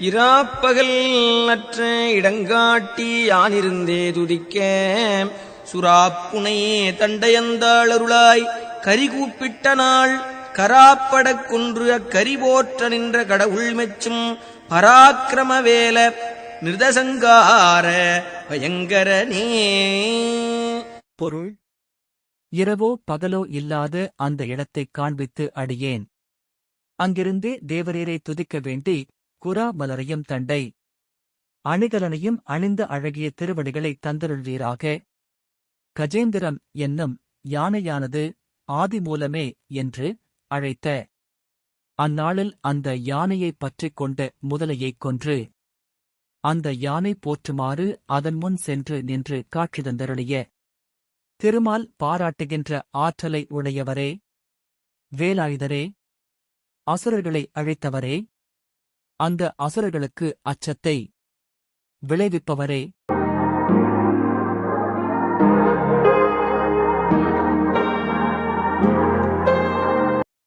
இராப்பகல் அற்ற இடங்காட்டி யானிருந்தே துதிக்க. சுறாப்புனை தண்டையந்தாளருளாய் கரி கூப்பிட்ட நாள் கராப்படக் கொன்று அக்கரி போற்ற நின்ற கடவுள் மெச்சும் பராக்கிரமவேல பயங்கர பயங்கரனே. பொருள். இரவோ பகலோ இல்லாத அந்த இடத்தைக் காண்பித்து அடியேன். அங்கிருந்தே தேவரீரை துதிக்க வேண்டி குரா மலரையும் தண்டை. அணிகலனையும் அணிந்த அழகிய திருவடிகளை தந்தருள்வீராக. கஜேந்திரம் என்னும் யானையானது ஆதிமூலமே என்று அழைத்த. அந்நாளில் அந்த யானையைப் பற்றிக் கொண்ட முதலையைக் கொன்று. அந்த யானை போற்றுமாறு அதன் முன் சென்று நின்று காட்சி தந்தருளிய. திருமால் பாராட்டுகின்ற ஆற்றலை உடையவரே. வேலாயுதரே. அசுரர்களை அழைத்தவரே. அந்த அசுரர்களுக்கு அச்சத்தை விளைவிப்பவரே.